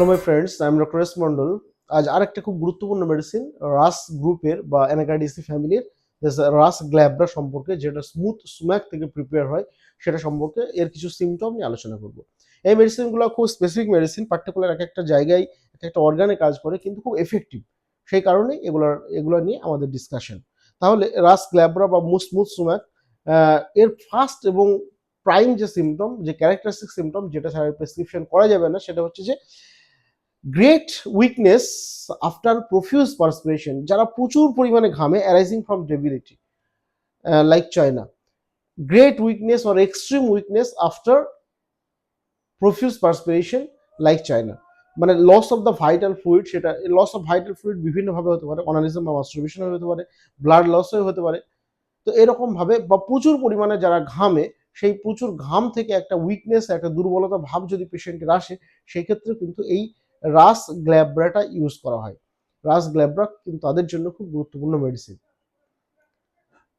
Hello my friends I am doctor S Mondal আজ আরেকটা খুব গুরুত্বপূর্ণ মেডিসিন রাস গ্রুপের বা অ্যানাকার্ডিসি ফ্যামিলির রাস গ্ল্যাবরা সম্পর্কে, যেটা স্মুথ সুম্যাক থেকে প্রিপেয়ার হয়, সেটা সম্পর্কে এর কিছু সিমটম নিয়ে আলোচনা করব। এই মেডিসিনগুলো খুব স্পেসিফিক মেডিসিন পার্টিকুলার এক একটা জায়গায়, এক একটা অর্গানে কাজ করে, কিন্তু খুব এফেক্টিভ সেই কারণে এগুলোর, এগুলো নিয়ে আমাদের ডিসকাশন তাহলে রাস গ্ল্যাবরা বা স্মুথ সুম্যাক এর ফার্স্ট এবং প্রাইম যে সিমটম যে ক্যারেক্টারিস্টিক সিমটম যেটা ছাড়া প্রেসক্রিপশন করা যাবে না, সেটা হচ্ছে যে great weakness after profuse perspiration যারা প্রচুর পরিমাণে ঘামে arising from debility like China great weakness or extreme weakness after profuse perspiration like China মানে loss of the vital fluid সেটা লস অফ ভাইটাল ফ্লুইড বিভিন্নভাবে হতে পারে অনালিজম বা মাস্টারবেশন হতে পারে ব্লাড লস হয়ে হতে পারে। তো এরকমভাবে বা প্রচুর পরিমাণে যারা ঘামে, সেই প্রচুর ঘাম থেকে একটা উইকনেস একটা দুর্বলতা ভাব যদি পেশেন্টের আসে, সেই ক্ষেত্রে কিন্তু এই রাস গ্ল্যাব্রাটা ইউজ করা হয়। রাস গ্ল্যাব্রা কিন্তু তাদের জন্য খুব গুরুত্বপূর্ণ মেডিসিন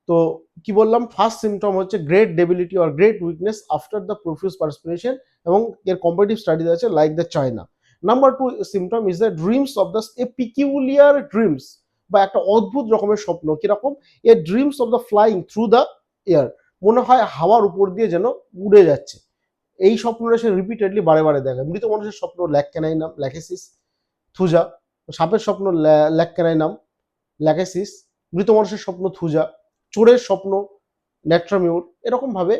তো কি বললাম? ফার্স্ট সিমটম হচ্ছে great debility or great weakness after the profuse perspiration এবং এর কম্পারেটিভ স্টাডিজ আছে like the China number two symptom is the dreams of the a peculiar dreams বা একটা অদ্ভুত রকমের স্বপ্ন। কীরকম? A dreams of the flying through the air মনে হয় হাওয়ার উপর দিয়ে যেন উড়ে যাচ্ছে। এই স্বপ্নটা সে রিপিটেডলি বারে বারে দেখে। মৃত মানুষের স্বপ্ন ল্যাককেনাই নাম ল্যাকেসিস, থুজা। সাপের স্বপ্ন ল্যাককেনাই নাম ল্যাকেসিস। মৃত মানুষের স্বপ্ন থুজা। চোরের স্বপ্ন ন্যাট্রামিউর এরকম ভাবে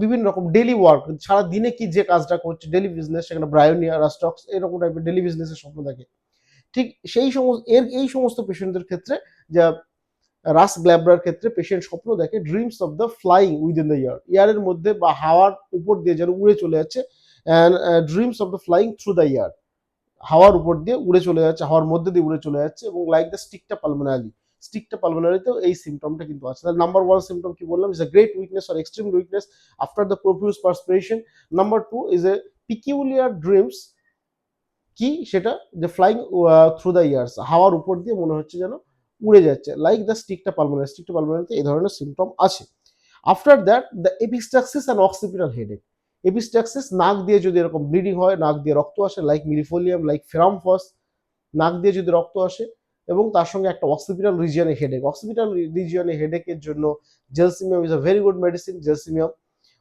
বিভিন্ন রকম ডেলি ওয়ার্ক সারা দিনে কি যে কাজটা করছে ডেলি বিজনেস সেখানে ব্রায়োনিয়া রাস্টক্স এরকম টাইপের ডেলি বিজনেসের স্বপ্ন দেখে। ঠিক সেই সমস্ত, এর, এই সমস্ত পেশেন্টদের ক্ষেত্রে যা রাস গ্ল্যাবরার ক্ষেত্রে পেশেন্ট স্বপ্ন দেখে dreams of the flying within the air ইয়ারের মধ্যে বা হাওয়ার উপর দিয়ে যেন উড়ে চলে যাচ্ছে and dreams of the flying through the air হাওয়ার উপর দিয়ে উড়ে চলে যাচ্ছে, হাওয়ার মধ্যে দিয়ে উড়ে চলে যাচ্ছে, এবং like the sticta pulmonaria sticta পালমোনারিতেও এই সিমটমটা কিন্তু আছে। তাহলে নাম্বার ওয়ান সিমটম কি বললাম? Is a great weakness or extreme weakness after the profuse perspiration number two is a peculiar dreams কি? সেটা যে ফ্লাইং থ্রু দ্য ইয়ার্স হাওয়ার উপর দিয়ে মনে হচ্ছে যেন উড়ে যাচ্ছে like the sticta pulmonaria sticta পালমোনারিতে এই ধরনের সিমটম আছে। After that the epistaxis and occipital headache epistaxis নাক দিয়ে যদি এরকম ব্লিডিং হয়, নাক দিয়ে রক্ত আসে লাইক মিরিফোলিয়াম লাইক ফেরামফস নাক দিয়ে যদি রক্ত আসে, এবং তার সঙ্গে একটা অক্সিপিটাল রিজিয়নে হেডেক অক্সিপিটাল রিজিয়নে হেডেকের জন্য Gelsemium is a very good medicine Gelsemium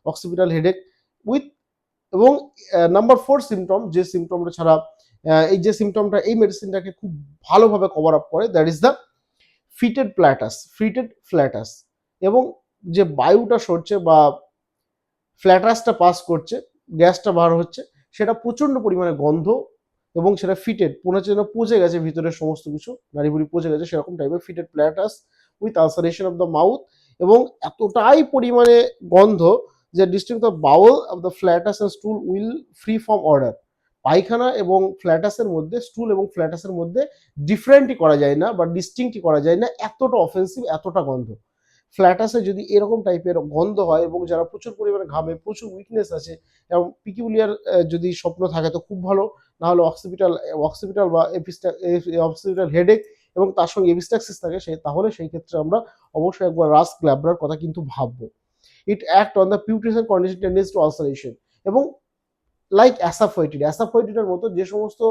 occipital headache with এবং নাম্বার ফোর সিমটম যে সিমটমটা ছাড়া এই যে সিমটমটা এই মেডিসিনটাকে খুব ভালোভাবে কভার আপ করে that is the fetid flatus, fetid flatus এবং যে বায়ুটা সরছে বা ফ্ল্যাটাসটা পাস করছে, গ্যাসটা বার হচ্ছে, সেটা প্রচণ্ড পরিমাণে গন্ধ এবং সেটা ফিটেড হচ্ছে যেন পচে গেছে, ভিতরের সমস্ত কিছু, নাড়িভুড়ি পচে গেছে, সেরকম টাইপের fetid flatus with ulceration of the mouth এবং এতটাই পরিমাণে গন্ধ যে district the bowel of the flatus and stool will free from order পায়খানা এবং ফ্ল্যাটাসের মধ্যে স্টুল এবং ফ্ল্যাটাসের মধ্যে ডিফারেন্টই করা যায় না বা ডিস্টিংক্টই করা যায় না, এতটা অফেন্সিভ এতটা গন্ধ। ফ্ল্যাটাসে যদি এরকম টাইপের গন্ধ হয় এবং যারা প্রচুর পরিমাণে ঘামে, প্রচুর উইকনেস আছে, এবং পিকিউলিয়ার যদি স্বপ্ন থাকে তো খুব ভালো না হলে অক্সিপিটাল অক্সিপিটাল বা অক্সিপিটাল হেডেক এবং তার সঙ্গে এপিস্টাক্সিস থাকে, সে, তাহলে সেই ক্ষেত্রে আমরা অবশ্যই একবার রাস গ্ল্যাবরার কথা কিন্তু ভাববো। It act on the putrition condition tendency to ulceration এবং লাইক অ্যাসাফাইটিড অ্যাসাফাইটিডের মতো যে সমস্ত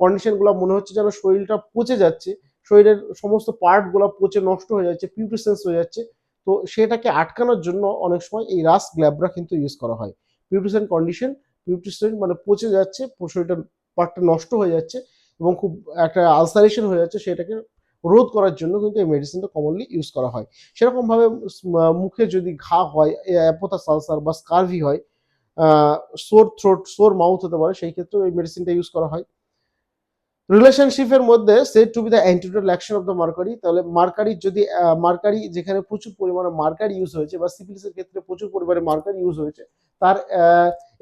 কন্ডিশনগুলো মনে হচ্ছে যেন শরীরটা পচে যাচ্ছে, শরীরের সমস্ত পার্টগুলো পচে নষ্ট হয়ে যাচ্ছে পিউট্রিসেন্স হয়ে যাচ্ছে, তো সেটাকে আটকানোর জন্য অনেক সময় এই রাস গ্ল্যাবরা কিন্তু ইউজ করা হয়। পিউট্রিশন কন্ডিশন পিউট্রিশন মানে পচে যাচ্ছে, শরীরটা পার্টটা নষ্ট হয়ে যাচ্ছে এবং খুব একটা আলসারেশন হয়ে যাচ্ছে, সেটাকে রোধ করার জন্য কিন্তু এই মেডিসিনটা কমনলি ইউজ করা হয়। সেরকমভাবে মুখে যদি ঘা হয় অ্যাপোথা সালসার বা স্কারভি হয় সোর থ্রোট সোর মাউথ হতে পারে, সেই ক্ষেত্রেও এই মেডিসিনটা ইউজ করা হয়। রিলেশনশিপের মধ্যে set to be the antidotal action of the mercury তাহলে মার্কারি যদি মার্কারি যেখানে প্রচুর পরিমাণে মার্কারি ইউজ হয়েছে বা সিপিলিসের ক্ষেত্রে প্রচুর পরিমাণে মার্কারি ইউজ হয়েছে, তার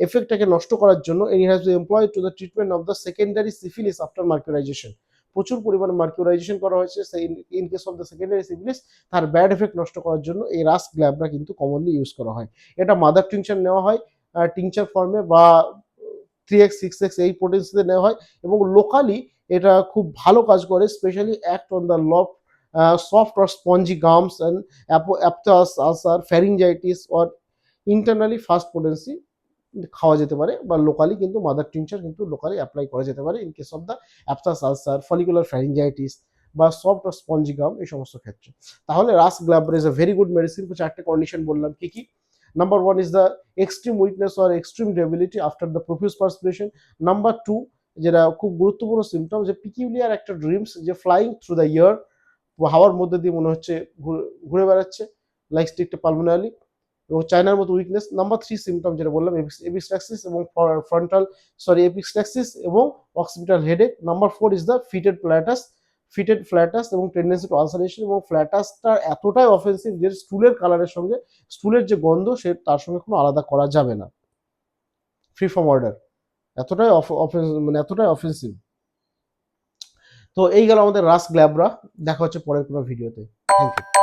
এফেক্টটাকে নষ্ট করার জন্য any has be employed to the treatment of the secondary syphilis after mercurialization প্রচুর পরিমাণে মার্কিউরাইজেশন করা হয়েছে, সেই in case of the secondary syphilis তার ব্যাড এফেক্ট নষ্ট করার জন্য এই রাস গ্ল্যাবরা কিন্তু কমনলি ইউজ করা হয়। এটা মাদার টিংচার নেওয়া হয় টিংচার ফর্মে বা থ্রি এক্স সিক্স এক্স এই পোটেন্সিতে নেওয়া হয় এবং লোকালি এটা খুব ভালো কাজ করে specially act on the loaf soft or spongy gums and apo aphthous ulcer pharyngitis or internally first potency খাওয়া যেতে পারে বা লোকালি কিন্তু মাদার টিংচার কিন্তু লোকালি অ্যাপ্লাই করা যেতে পারে in case of the aphthous ulcer follicular pharyngitis বা সফট বা স্পঞ্জিগাম এই সমস্ত ক্ষেত্রে। তাহলে Rhus glabra is very good medicine চারটে কন্ডিশন বললাম, কি কি? Number one is the extreme weakness or extreme debility after the profuse perspiration number two যেটা খুব গুরুত্বপূর্ণ সিমটম যে পিকিউলিয়ার একটা ড্রিমস যে ফ্লাইং থ্রু দ্য ইয়ার হাওয়ার মধ্যে দিয়ে মনে হচ্ছে ঘুরে- বেড়াচ্ছে লাইক স্টিক পালমোনালি এবং চায়নার মতো উইকনেস নাম্বার থ্রি সিমটম যেটা বললাম এপিস্ট্যাক্সিস এবং ফ্রন্টাল সরি এপিস্ট্যাক্সিস এবং occipital headache number four is the fetid flatus fetid flatus এবং টেন্ডেন্সি টু আলসারেশন এবং ফ্ল্যাটাসটা এতটাই অফেন্সিভ যে স্টুলের কালারের সঙ্গে স্টুলের যে গন্ধ, সে তার সঙ্গে কোনো আলাদা করা যাবে না। ফ্রি ফ্রম অর্ডার এতটাই মানে এতটাই অফেন্সিভ তো এই গেল আমাদের রাস গ্ল্যাবরা দেখা হচ্ছে পরের কোনো ভিডিওতে থ্যাংক ইউ